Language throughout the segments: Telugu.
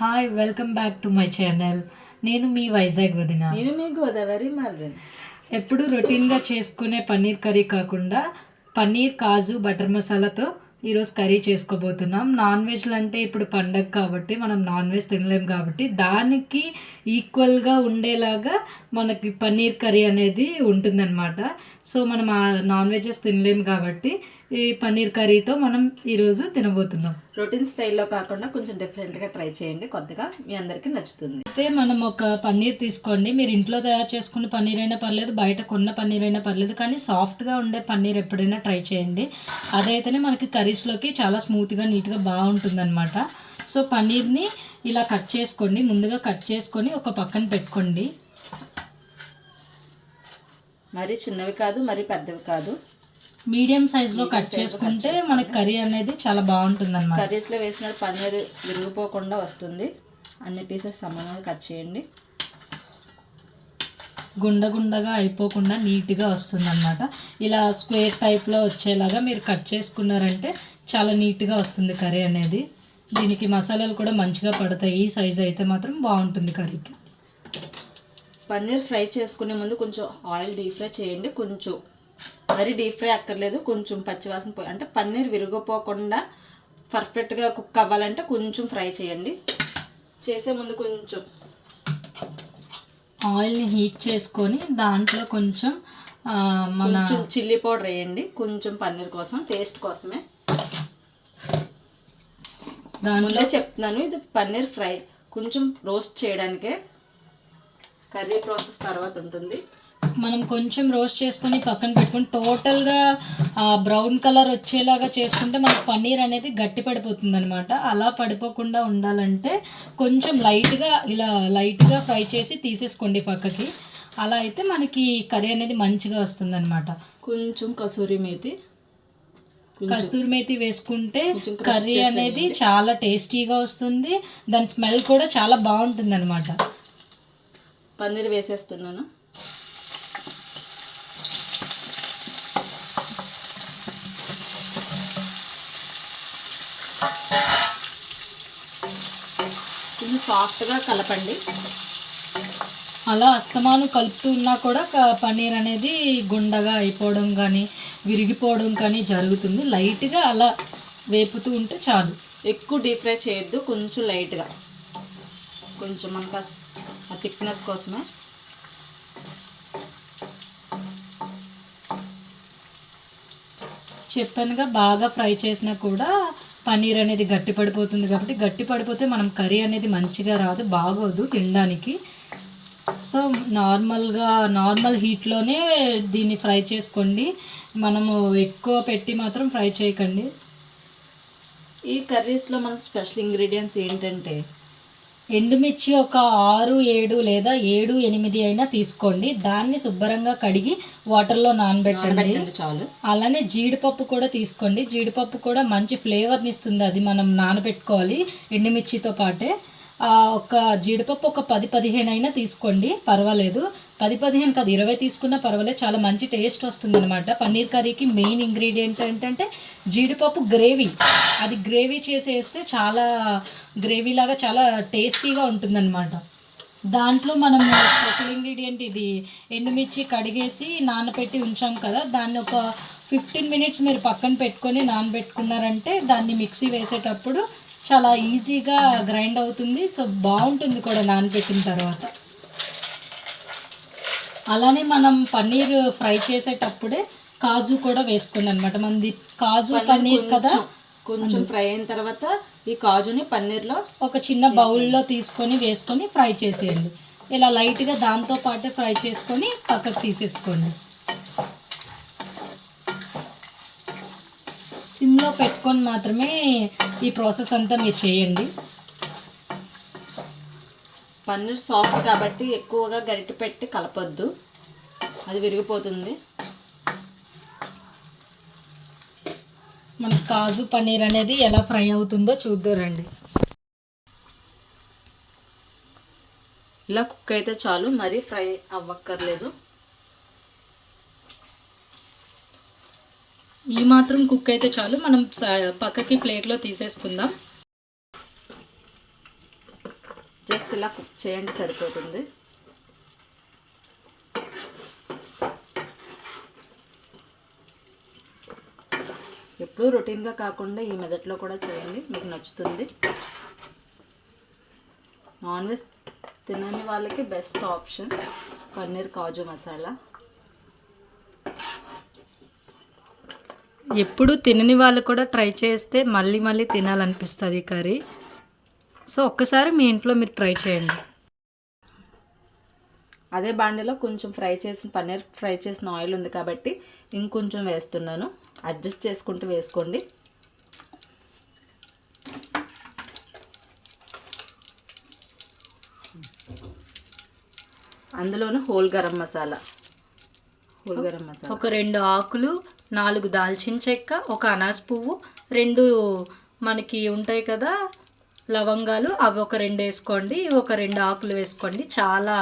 Hi welcome back to my channel నేను మీ వైజాగ్ వదిన. నేను మీ గోదావరి మరిదిని ఎప్పుడు రొటీన్గా చేసుకునే పన్నీర్ కర్రీ కాకుండా పన్నీర్ కాజు బటర్ మసాలాతో ఈరోజు కర్రీ చేసుకోబోతున్నాం. నాన్ వెజ్లు అంటే ఇప్పుడు పండగ కాబట్టి మనం నాన్ వెజ్ తినలేం కాబట్టి దానికి ఈక్వల్గా ఉండేలాగా మనకి పన్నీర్ కర్రీ అనేది ఉంటుందన్నమాట. సో మనం ఆ నాన్ వెజెస్ తినలేం కాబట్టి ఈ పన్నీర్ కర్రీతో మనం ఈరోజు తినబోతున్నాం. రొటీన్ స్టైల్లో కాకుండా కొంచెం డిఫరెంట్గా ట్రై చేయండి. కొత్తగా మీ అందరికీ నచ్చుతుంది. అయితే మనం ఒక పన్నీర్ తీసుకోండి. మీరు ఇంట్లో తయారు చేసుకున్న పన్నీర్ అయినా పర్లేదు బయట కొన్న పన్నీర్ అయినా పర్లేదు కానీ సాఫ్ట్గా ఉండే పన్నీర్ ఎప్పుడైనా ట్రై చేయండి. అదైతేనే మనకి కర్రీస్లోకి చాలా స్మూత్గా నీట్గా బాగుంటుంది అనమాట సో పన్నీర్ని ఇలా కట్ చేసుకోండి. ముందుగా కట్ చేసుకొని ఒక పక్కన పెట్టుకోండి. మరీ చిన్నవి కాదు మరీ పెద్దవి కాదు. మీడియం సైజులో కట్ చేసుకుంటే మనకి కర్రీ అనేది చాలా బాగుంటుంది అనమాట కర్రీస్లో వేసిన పన్నీర్ విరిగిపోకుండా వస్తుంది. అన్ని పీసెస్ సమానంగా కట్ చేయండి. గుండ గుండగా అయిపోకుండా నీట్గా వస్తుంది ఇలా స్క్వేర్ టైప్లో వచ్చేలాగా మీరు కట్ చేసుకున్నారంటే చాలా నీట్గా వస్తుంది కర్రీ అనేది. దీనికి మసాలాలు కూడా మంచిగా పడతాయి. ఈ సైజ్ అయితే మాత్రం బాగుంటుంది కర్రీకి. పన్నీర్ ఫ్రై చేసుకునే ముందు కొంచెం ఆయిల్ డీప్ ఫ్రై చేయండి. కొంచెం మరీ డీప్ ఫ్రై అక్కర్లేదు కొంచెం పచ్చివాసన పోయి అంటే పన్నీర్ విరిగిపోకుండా పర్ఫెక్ట్గా కుక్ అవ్వాలంటే కొంచెం ఫ్రై చేయండి. చేసే ముందు కొంచెం ఆయిల్ని హీట్ చేసుకొని దాంట్లో కొంచెం మన కొంచెం చిల్లీ పౌడర్ వేయండి కొంచెం పన్నీర్ కోసం టేస్ట్ కోసమే. ముందే చెప్తున్నాను ఇది పన్నీర్ ఫ్రై. కొంచెం రోస్ట్ చేయడానికే కర్రీ ప్రాసెస్ తర్వాత ఉంటుంది. మనం కొంచెం రోస్ట్ చేసుకొని పక్కన పెట్టుకొని టోటల్గా బ్రౌన్ కలర్ వచ్చేలాగా చేసుకుంటే మనకి పన్నీర్ అనేది గట్టి పడిపోతుంది అనమాట అలా పడిపోకుండా ఉండాలంటే కొంచెం లైట్గా ఇలా లైట్గా ఫ్రై చేసి తీసేసుకోండి పక్కకి. అలా అయితే మనకి కర్రీ అనేది మంచిగా వస్తుంది అనమాట కొంచెం కసూరి మేతి. కస్తూరి మేతి వేసుకుంటే కర్రీ. అనేది చాలా టేస్టీగా వస్తుంది. దాని స్మెల్ కూడా చాలా బాగుంటుంది అనమాట పన్నీర్ వేసేస్తున్నాను. సాఫ్ట్గా కలపండి. అలా అస్తమాను కలుపుతూ ఉన్నా కూడా పన్నీర్ అనేది గుండగా అయిపోవడం కానీ విరిగిపోవడం కానీ జరుగుతుంది. లైట్గా అలా వేపుతూ ఉంటే చాలు. ఎక్కువ డీప్ ఫ్రై చేయొద్దు కొంచెం లైట్గా. కొంచెం మనకు ఆ థిక్నెస్ కోసమే. చెప్పానుగా బాగా ఫ్రై చేసినా కూడా పన్నీర్ అనేది గట్టి పడిపోతుంది కాబట్టి గట్టి పడిపోతే మనం కర్రీ అనేది మంచిగా రాదు బాగోదు తినడానికి. సో నార్మల్గా నార్మల్ హీట్లోనే దీన్ని ఫ్రై చేసుకోండి. మనము ఎక్కువ పెట్టి మాత్రం ఫ్రై చేయకండి. ఈ కర్రీస్లో మనకు స్పెషల్ ఇంగ్రీడియంట్స్ ఏంటంటే ఎండుమిర్చి ఒక ఆరు ఏడు లేదా ఏడు ఎనిమిది అయినా తీసుకోండి. దాన్ని శుభ్రంగా కడిగి వాటర్లో నానబెట్టండి. చాలు. అలానే జీడిపప్పు కూడా తీసుకోండి. జీడిపప్పు కూడా మంచి ఫ్లేవర్ని ఇస్తుంది. అది మనం నానబెట్టుకోవాలి ఎండుమిర్చితో పాటే. ఒక జీడిపప్పు ఒక పది పదిహేను అయినా తీసుకోండి. పర్వాలేదు. పది పదిహేను కాదు ఇరవై తీసుకున్నా పర్వాలేదు చాలా మంచి టేస్ట్ వస్తుంది అనమాట పన్నీర్ కర్రీకి మెయిన్ ఇంగ్రీడియంట్ ఏంటంటే జీడిపప్పు గ్రేవీ అది గ్రేవీ చేసేస్తే చాలా గ్రేవీ లాగా చాలా టేస్టీగా ఉంటుందన్నమాట. దాంట్లో మనం స్పెషల్ ఇంగ్రీడియంట్ ఇది ఎండుమిర్చి కడిగేసి నానబెట్టి ఉంచాం కదా దాన్ని ఒక ఫిఫ్టీన్ మినిట్స్ మీరు పక్కన పెట్టుకొని నానబెట్టుకున్నారంటే దాన్ని మిక్సీ వేసేటప్పుడు చాలా ఈజీగా గ్రైండ్ అవుతుంది. సో బాగుంటుంది కూడా నానబెట్టిన తర్వాత. అలానే మనం పన్నీర్ ఫ్రై చేసేటప్పుడే కాజు కూడా వేసుకోండి అనమాట మనది కాజు పన్నీర్ కదా? కొంచెం ఫ్రై అయిన తర్వాత ఈ కాజుని పన్నీర్లో ఒక చిన్న బౌల్లో తీసుకొని వేసుకొని ఫ్రై చేసేయండి. ఇలా లైట్గా దాంతో పాటే ఫ్రై చేసుకొని పక్కకు తీసేసుకోండి. సిమ్లో పెట్టుకొని మాత్రమే ఈ ప్రాసెస్ అంతా మీరు చేయండి. పన్నీర్ సాఫ్ట్ కాబట్టి ఎక్కువగా గరిటె పెట్టి కలపొద్దు. అది విరిగిపోతుంది. మన కాజు పన్నీర్ అనేది ఎలా ఫ్రై అవుతుందో చూద్దరండి ఇలా కుక్ అయితే చాలు మరీ ఫ్రై అవ్వక్కర్లేదు. ఈ మాత్రం కుక్ అయితే చాలు. మనం పక్కకి ప్లేట్లో తీసేసుకుందాం. ఇలా కుక్ చేయండి సరిపోతుంది. ఎప్పుడూ రొటీన్గా కాకుండా ఈ మెదట్లో కూడా చేయండి మీకు నచ్చుతుంది. నాన్ వెజ్ తినని వాళ్ళకి బెస్ట్ ఆప్షన్ పన్నీర్ కాజు మసాలా. ఎప్పుడు తినని వాళ్ళు కూడా ట్రై చేస్తే మళ్ళీ మళ్ళీ తినాలనిపిస్తుంది ఈ కర్రీ. సో ఒక్కసారి మీ ఇంట్లో మీరు ట్రై చేయండి. అదే బాండీలో కొంచెం ఫ్రై చేసిన పన్నీర్ ఫ్రై చేసిన ఆయిల్ ఉంది కాబట్టి ఇంకొంచెం వేస్తున్నాను. అడ్జస్ట్ చేసుకుంటూ వేసుకోండి. అందులోనే హోల్ గరం మసాలా. హోల్ గరం మసాలా. ఒక రెండు ఆకులు నాలుగు దాల్చిన చెక్క ఒక అనాస్ పువ్వు రెండు మనకి ఉంటాయి కదా లవంగాలు అవి ఒక రెండు వేసుకోండి ఒక రెండు ఆకులు వేసుకోండి. చాలా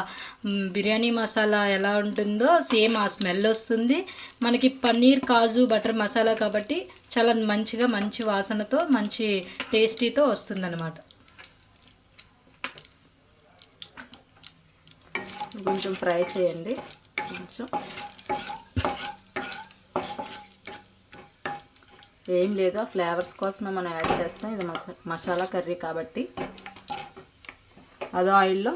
బిర్యానీ మసాలా ఎలా ఉంటుందో సేమ్ ఆ స్మెల్ వస్తుంది. మనకి పన్నీర్ కాజు బటర్ మసాలా కాబట్టి చాలా మంచిగా మంచి వాసనతో మంచి టేస్టీతో వస్తుందన్నమాట. కొంచెం ఫ్రై చేయండి. కొంచెం. ఏం లేదు ఆ ఫ్లేవర్స్ కోసమే మనం యాడ్ చేస్తాం ఇది మసాలా కర్రీ కాబట్టి. అదో ఆయిల్లో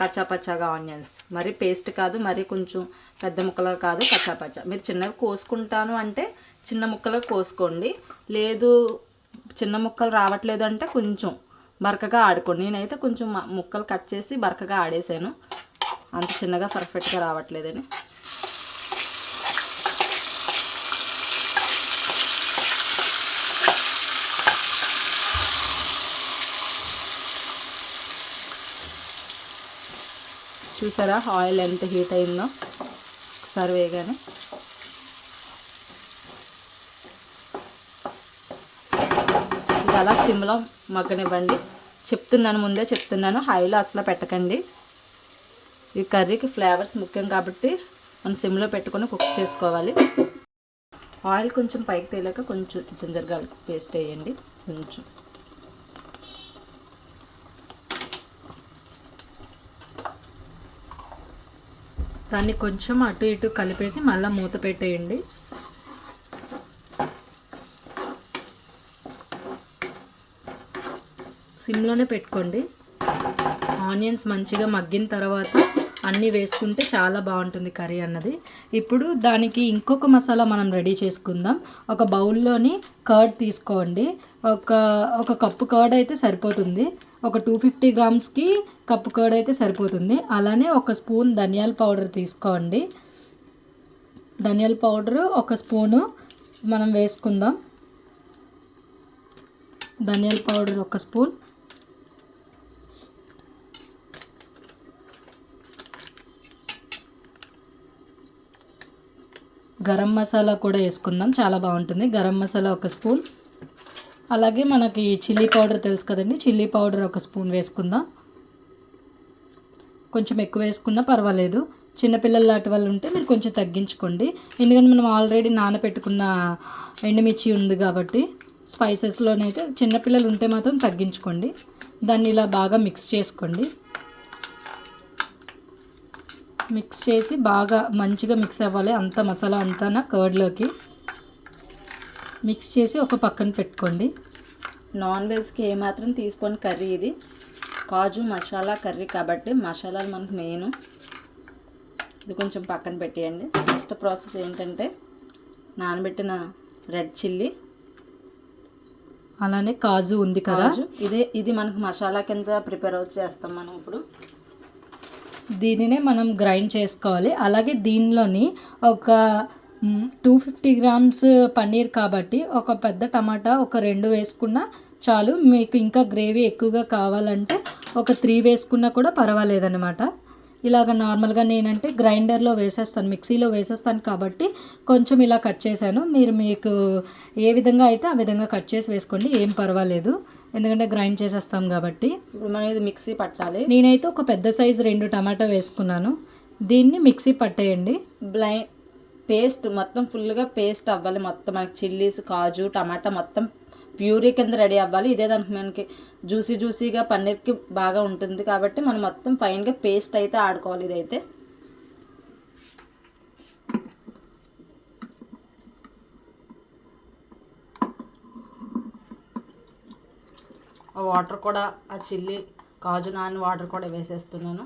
కచ్చాపచ్చాగా ఆనియన్స్. మరీ పేస్ట్ కాదు మరీ కొంచెం పెద్ద ముక్కలు కాదు కచ్చాపచ్చా. మీరు చిన్నవి కోసుకుంటాను అంటే చిన్న ముక్కలు కోసుకోండి. లేదు చిన్న ముక్కలు రావట్లేదు అంటే కొంచెం బరకగా ఆడుకోండి. నేనైతే కొంచెం ముక్కలు కట్ చేసి బరకగా ఆడేసాను. అంత చిన్నగా పర్ఫెక్ట్గా రావట్లేదని. చూసారా? ఆయిల్ ఎంత హీట్ అయిందో ఒకసారి వేగానే ఇది అలా సిమ్లో మగ్గనివ్వండి. చెప్తున్నాను ముందే చెప్తున్నాను హైలో అసలు పెట్టకండి. ఈ కర్రీకి ఫ్లేవర్స్ ముఖ్యం కాబట్టి మనం సిమ్లో పెట్టుకొని కుక్ చేసుకోవాలి. ఆయిల్ కొంచెం పైకి తేలాక కొంచెం జింజర్ గార్లిక్ పేస్ట్ వేయండి. కొంచెం. దాన్ని కొంచెం అటు ఇటు కలిపేసి మళ్ళీ మూత పెట్టేయండి. సిమ్లోనే పెట్టుకోండి. ఆనియన్స్ మంచిగా మగ్గిన తర్వాత అన్నీ వేసుకుంటే చాలా బాగుంటుంది కర్రీ అన్నది. ఇప్పుడు దానికి ఇంకొక మసాలా మనం రెడీ చేసుకుందాం. ఒక బౌల్లోని కర్డ్ తీసుకోండి. ఒక ఒక కప్పు కర్డ్ అయితే సరిపోతుంది. ఒక టూ ఫిఫ్టీ గ్రామ్స్కి కప్పు కర్డ్ అయితే సరిపోతుంది. అలానే ఒక స్పూన్ ధనియాల పౌడర్ తీసుకోండి. ధనియాల పౌడర్ ఒక స్పూను మనం వేసుకుందాం. ధనియాల పౌడర్ ఒక స్పూన్. గరం మసాలా కూడా వేసుకుందాం. చాలా బాగుంటుంది. గరం మసాలా ఒక స్పూన్. అలాగే మనకి చిల్లీ పౌడర్ తెలుసు కదండి. చిల్లీ పౌడర్ ఒక స్పూన్ వేసుకుందాం. కొంచెం ఎక్కువ వేసుకున్నా పర్వాలేదు. చిన్నపిల్లలు లాంటి వాళ్ళు ఉంటే మీరు కొంచెం తగ్గించుకోండి. ఎందుకంటే మనం ఆల్రెడీ నానబెట్టుకున్న ఎండుమిర్చి ఉంది కాబట్టి స్పైసెస్లోనైతే చిన్నపిల్లలు ఉంటే మాత్రం తగ్గించుకోండి. దాన్ని ఇలా బాగా మిక్స్ చేసుకోండి. మిక్స్ చేసి బాగా మంచిగా మిక్స్ అవ్వాలి అంత మసాలా అంతా నా కర్డ్లోకి మిక్స్ చేసి ఒక పక్కన పెట్టుకోండి. నాన్ వెజ్కి ఏమాత్రం తీసుకొని కర్రీ ఇది. కాజు మసాలా కర్రీ కాబట్టి మసాలాలు మనకు మెయిన్. ఇది కొంచెం పక్కన పెట్టేయండి. నెక్స్ట్ ప్రాసెస్ ఏంటంటే నానబెట్టిన రెడ్ చిల్లీ. అలానే కాజు ఉంది కదా. ఇదే ఇది మనకు మసాలా కింద ప్రిపేర్ చేస్తాం మనం ఇప్పుడు. దీనినే మనం గ్రైండ్ చేసుకోవాలి. అలాగే దీనిలోని ఒక టూ ఫిఫ్టీ గ్రామ్స్ పన్నీర్ కాబట్టి ఒక పెద్ద టమాటా ఒక రెండు వేసుకున్నా చాలు. మీకు ఇంకా గ్రేవీ ఎక్కువగా కావాలంటే ఒక త్రీ వేసుకున్నా కూడా పర్వాలేదన్నమాట. ఇలాగ నార్మల్గా నేనంటే గ్రైండర్లో వేసేస్తాను మిక్సీలో వేసేస్తాను కాబట్టి కొంచెం ఇలా కట్ చేశాను. మీరు మీకు ఏ విధంగా అయితే ఆ విధంగా కట్ చేసి వేసుకోండి ఏం పర్వాలేదు. ఎందుకంటే గ్రైండ్ చేసేస్తాం కాబట్టి. ఇప్పుడు మనం ఇది మిక్సీ పట్టాలి. నేనైతే ఒక పెద్ద సైజు రెండు టమాటా వేసుకున్నాను. దీన్ని మిక్సీ పట్టేయండి. బ్లైండ్ పేస్ట్ మొత్తం ఫుల్గా పేస్ట్ అవ్వాలి. మొత్తం మనకి చిల్లీస్ కాజు టమాటా మొత్తం ప్యూరీ కింద రెడీ అవ్వాలి. ఇదే దానికి మనకి జ్యూసీ జ్యూసీగా పన్నీర్కి బాగా ఉంటుంది కాబట్టి మనం మొత్తం ఫైన్గా పేస్ట్ అయితే ఆడుకోవాలి ఇదైతే. ఆ వాటర్ కూడా ఆ చిల్లీ కాజు నాని వాటర్ కూడా వేసేస్తున్నాను.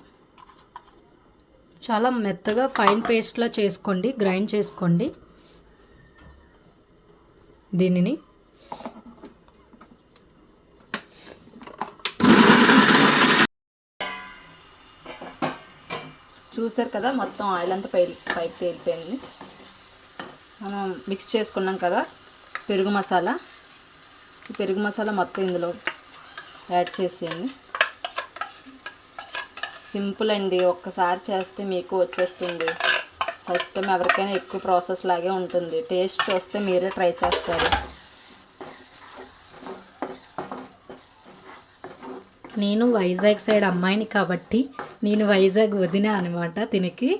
చాలా మెత్తగా ఫైన్ పేస్ట్లా చేసుకోండి గ్రైండ్ చేసుకోండి. దీనిని. చూసారు కదా మొత్తం ఆయిల్ అంతా పై పైకి తేలిపోయింది. మనం మిక్స్ చేసుకున్నాం కదా పెరుగు మసాలా. ఈ పెరుగు మసాలా మొత్తం ఇందులో యాడ్ చేసేయండి. సింపుల్ అండి. ఒక్కసారి చేస్తే మీకు వచ్చేస్తుంది. ఫస్ట్ ఎవరికైనా ఎక్కువ ప్రాసెస్ లాగే ఉంటుంది. టేస్ట్ చూస్తే మీరే ట్రై చేస్తారు. నేను వైజాగ్ సైడ్ అమ్మాయిని కాబట్టి నేను వైజాగ్ వదిన అనమాట తినికి.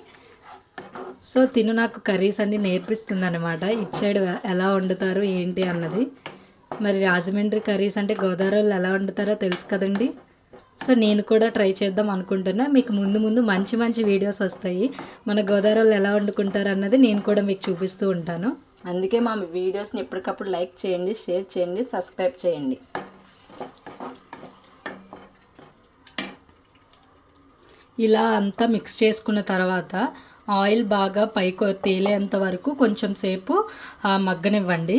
సో తిను నాకు కర్రీస్ అన్ని నేర్పిస్తుంది అనమాట ఇటు సైడ్ ఎలా వండుతారు ఏంటి అన్నది. మరి రాజమండ్రి కర్రీస్ అంటే గోదావరి ఎలా వండుతారో తెలుసు కదండి. సో నేను కూడా ట్రై చేద్దాం అనుకుంటున్నా. మీకు ముందు ముందు మంచి మంచి వీడియోస్ వస్తాయి. మన గోదావరి వాళ్ళు ఎలా వండుకుంటారు అన్నది నేను కూడా మీకు చూపిస్తూ ఉంటాను. అందుకే మా వీడియోస్ని ఎప్పటికప్పుడు లైక్ చేయండి షేర్ చేయండి సబ్స్క్రైబ్ చేయండి. ఇలా అంతా మిక్స్ చేసుకున్న తర్వాత ఆయిల్ బాగా పైకి తేలేంత వరకు కొంచెం సేపు ఆ, మగ్గనివ్వండి.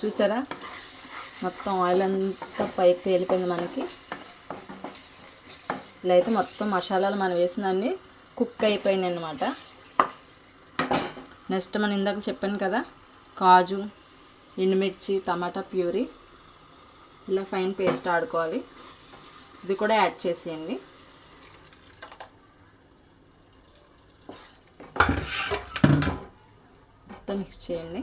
చూసారా? మొత్తం ఆయిల్ అంతా పైకి తేలిపోయింది మనకి. ఇలా అయితే మొత్తం మసాలాలు మనం వేసినన్ని కుక్ అయిపోయినాయి అనమాట నెక్స్ట్ మనం ఇందాక చెప్పాను కదా కాజు ఎండుమిర్చి టమాటా ప్యూరీ. ఇలా ఫైన్ పేస్ట్ ఆడుకోవాలి. ఇది కూడా యాడ్ చేసేయండి. మొత్తం మిక్స్ చేయండి.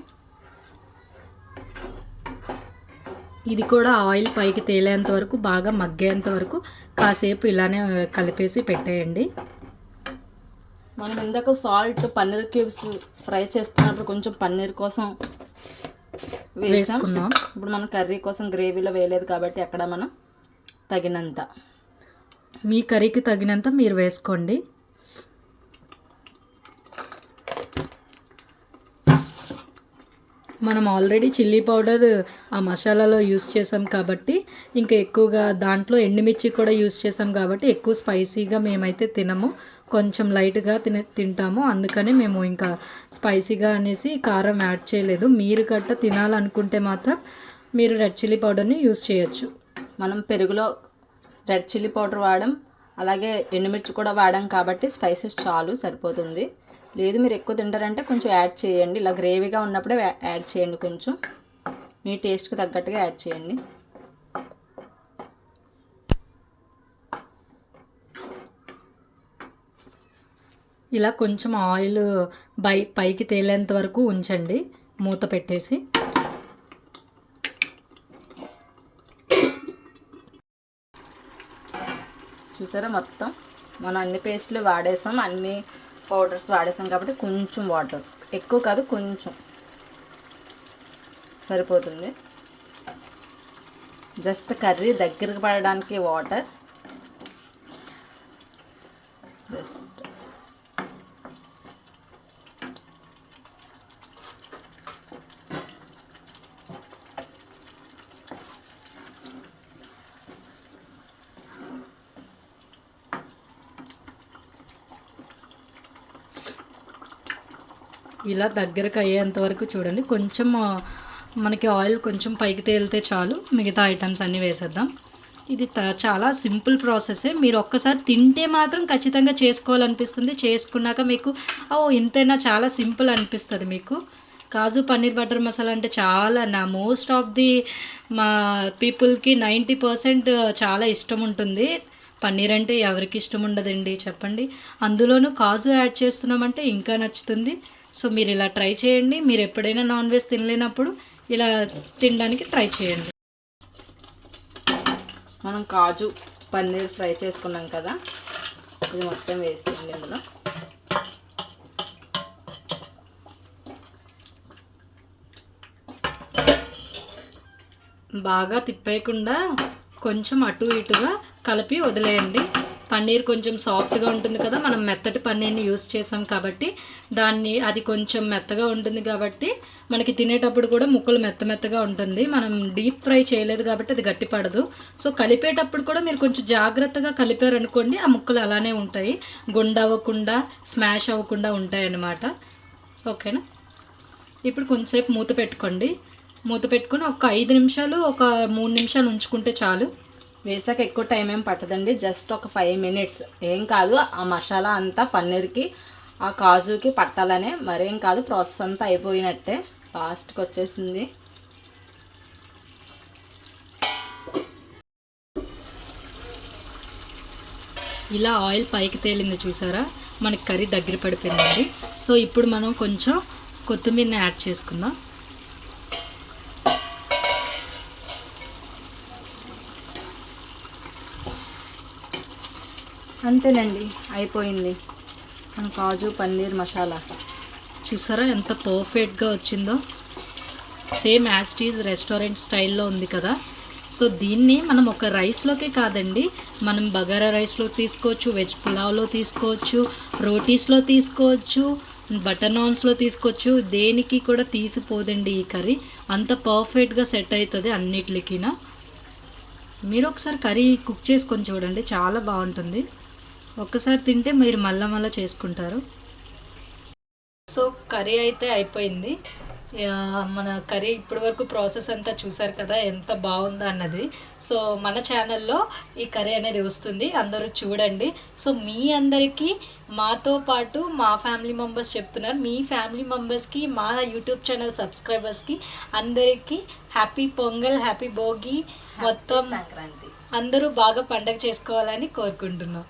ఇది కూడా ఆయిల్ పైకి తేలేంత వరకు బాగా మగ్గేంత వరకు కాసేపు ఇలానే కలిపేసి పెట్టేయండి. మనం ఇందాక సాల్ట్ పన్నీర్ క్యూబ్స్ ఫ్రై చేస్తున్నప్పుడు కొంచెం పన్నీర్ కోసం వేసాం. వేసుకున్నాం ఇప్పుడు మనం కర్రీ కోసం గ్రేవీలో వేయలేదు కాబట్టి అక్కడ మనం తగినంత. మీ కర్రీకి తగినంత మీరు వేసుకోండి. మనం ఆల్రెడీ చిల్లీ పౌడర్ ఆ మసాలాలో యూస్ చేసాం కాబట్టి ఇంకా ఎక్కువగా దాంట్లో ఎండుమిర్చి కూడా యూస్ చేసాం కాబట్టి ఎక్కువ స్పైసీగా మేమైతే తినము. కొంచెం లైట్గా తిన తింటాము. అందుకని మేము ఇంకా స్పైసీగా అనేసి కారం యాడ్ చేయలేదు. మీరు గట్ట తినాలనుకుంటే మాత్రం మీరు రెడ్ చిల్లీ పౌడర్ని యూస్ చేయొచ్చు. మనం పెరుగులో రెడ్ చిల్లీ పౌడర్ వాడడం అలాగే ఎండుమిర్చి కూడా వాడాం కాబట్టి స్పైసెస్ చాలు సరిపోతుంది. లేదు మీరు ఎక్కువ తింటారంటే కొంచెం యాడ్ చేయండి. ఇలా గ్రేవీగా ఉన్నప్పుడే యాడ్ చేయండి కొంచెం. మీ టేస్ట్కి తగ్గట్టుగా యాడ్ చేయండి. ఇలా కొంచెం ఆయిల్ బై పైకి తేలేంత వరకు ఉంచండి. మూత పెట్టేసి. చూసారా మొత్తం? మనం అన్ని పేస్ట్లు వాడేసాం. అన్నీ పౌడర్స్ వాడేసాం కాబట్టి కొంచెం వాటర్. ఎక్కువ కాదు కొంచెం. సరిపోతుంది. జస్ట్ కర్రీ దగ్గరకు పడడానికి వాటర్ జస్ట్ ఇలా దగ్గరకు అయ్యేంత వరకు చూడండి. కొంచెం మనకి ఆయిల్ కొంచెం పైకి తేలితే చాలు. మిగతా ఐటమ్స్ అన్నీ వేసేద్దాం. ఇది త- చాలా సింపుల్ ప్రాసెసే. మీరు ఒక్కసారి తింటే మాత్రం ఖచ్చితంగా చేసుకోవాలనిపిస్తుంది. చేసుకున్నాక మీకు ఓ ఇంతైనా చాలా సింపుల్ అనిపిస్తుంది మీకు. కాజు పన్నీర్ బటర్ మసాలా అంటే చాలా నా మోస్ట్ ఆఫ్ ది మా పీపుల్కి నైంటీ పర్సెంట్ చాలా ఇష్టం ఉంటుంది. పన్నీర్ అంటే ఎవరికి ఇష్టం ఉండదండి? చెప్పండి. అందులోనూ కాజు యాడ్ చేస్తున్నామంటే ఇంకా నచ్చుతుంది. సో మీరు ఇలా ట్రై చేయండి. మీరు ఎప్పుడైనా నాన్ వెజ్ తినలేనప్పుడు ఇలా తినడానికి ట్రై చేయండి. మనం కాజు పన్నీర్ ఫ్రై చేసుకున్నాం కదా ఇది మొత్తం వేసేయండి ఇందులో. బాగా తిప్పేయకుండా కొంచెం అటు ఇటుగా కలిపి వదిలేయండి. పన్నీర్ కొంచెం సాఫ్ట్గా ఉంటుంది కదా మనం మెత్తటి పన్నీర్ని యూస్ చేసాం కాబట్టి దాన్ని అది కొంచెం మెత్తగా ఉంటుంది కాబట్టి మనకి తినేటప్పుడు కూడా ముక్కలు మెత్త మెత్తగా ఉంటుంది. మనం డీప్ ఫ్రై చేయలేదు కాబట్టి అది గట్టిపడదు సో కలిపేటప్పుడు కూడా మీరు కొంచెం జాగ్రత్తగా కలిపారనుకోండి ఆ ముక్కలు అలానే ఉంటాయి. గుండ అవ్వకుండా స్మాష్ అవ్వకుండా ఉంటాయి అన్నమాట ఓకేనా? ఇప్పుడు కొంచెంసేపు మూత పెట్టుకోండి. మూత పెట్టుకుని ఒక ఐదు నిమిషాలు ఒక మూడు నిమిషాలు ఉంచుకుంటే చాలు. వేసాక ఎక్కువ టైం ఏం పట్టదండి. జస్ట్ ఒక ఫైవ్ మినిట్స్. ఏం కాదు ఆ మసాలా అంతా పన్నీర్కి ఆ కాజుకి పట్టాలనే. మరేం కాదు ప్రాసెస్ అంతా అయిపోయినట్టే. లాస్ట్కి వచ్చేసింది. ఇలా ఆయిల్ పైకి తేలింది చూసారా? మనకి కర్రీ దగ్గర పడిపోయిందండి. సో ఇప్పుడు మనం కొంచెం కొత్తిమీరని యాడ్ చేసుకుందాం. అంతేనండి అయిపోయింది. మన కాజు పన్నీర్ మసాలా. చూసారా ఎంత పర్ఫెక్ట్గా వచ్చిందో? సేమ్ యాస్టీజ్ రెస్టారెంట్ స్టైల్లో ఉంది కదా. సో దీన్ని మనం ఒక రైస్లోకే కాదండి మనం బగారా రైస్లో తీసుకోవచ్చు వెజ్ పులావ్లో తీసుకోవచ్చు రోటీస్లో తీసుకోవచ్చు బటర్ నాన్స్లో తీసుకోవచ్చు దేనికి కూడా తీసిపోదండి ఈ కర్రీ. అంత పర్ఫెక్ట్గా సెట్ అవుతుంది అన్నిటికినా. మీరు ఒకసారి కర్రీ కుక్ చేసుకొని చూడండి చాలా బాగుంటుంది. ఒక్కసారి తింటే మీరు మళ్ళా మళ్ళా చేసుకుంటారు. సో కర్రీ అయితే అయిపోయింది. మన కర్రీ ఇప్పటి వరకు ప్రాసెస్ అంతా చూసారు కదా ఎంత బాగుందో అన్నది. సో మన ఛానల్లో ఈ కర్రీ అనేది వస్తుంది అందరూ చూడండి. సో మీ అందరికీ మాతో పాటు మా ఫ్యామిలీ మెంబర్స్ చెప్తున్నారు. మీ ఫ్యామిలీ మెంబర్స్కి మా యూట్యూబ్ ఛానల్ సబ్స్క్రైబర్స్కి అందరికీ హ్యాపీ పొంగల్ హ్యాపీ భోగి మొత్తం సంక్రాంతి. అందరూ బాగా పండగ చేసుకోవాలని కోరుకుంటున్నాం.